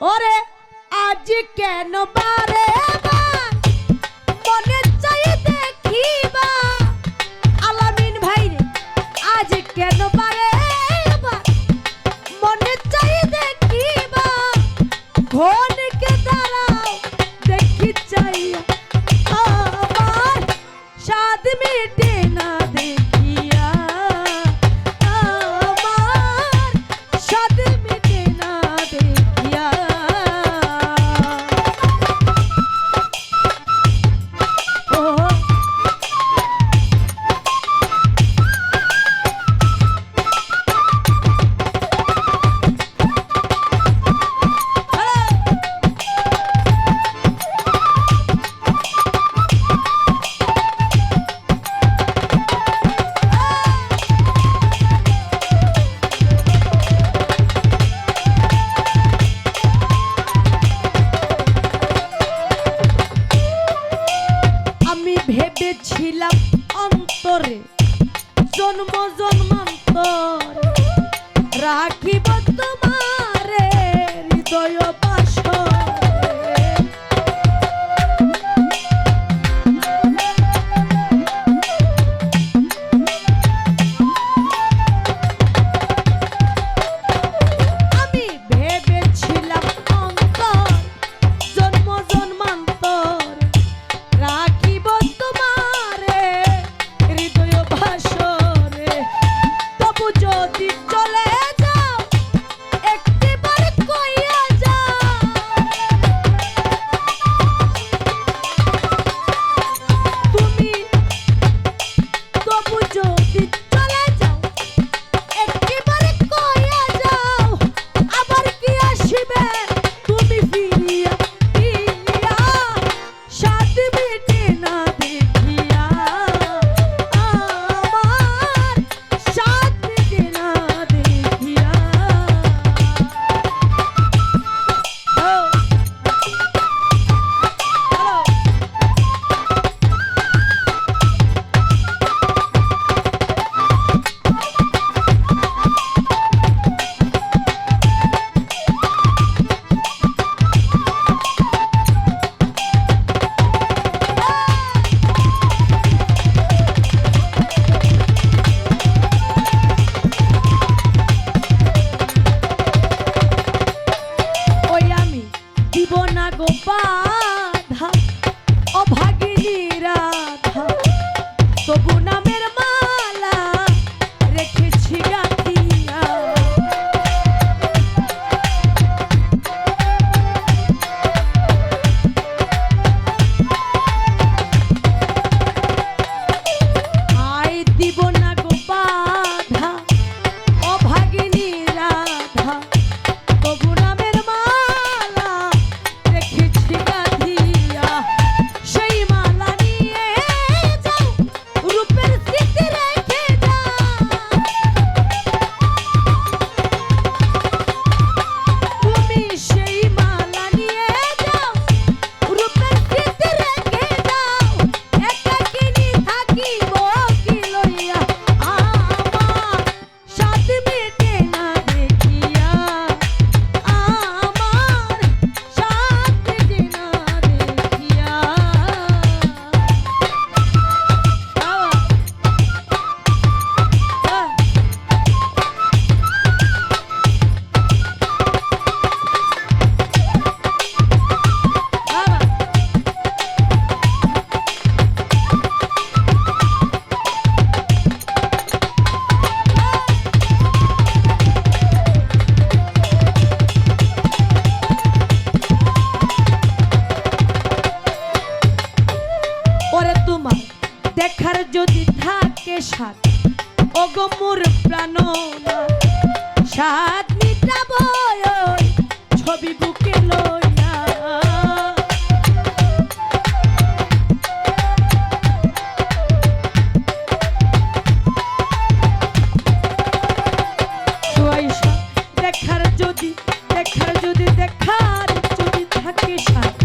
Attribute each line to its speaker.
Speaker 1: ওরে আজ কেন বারে? i'm your 爸爸。গোমর প্রাণ ছবি বুকে দেখার যদি দেখার যদি দেখার যদি থাকে সাথে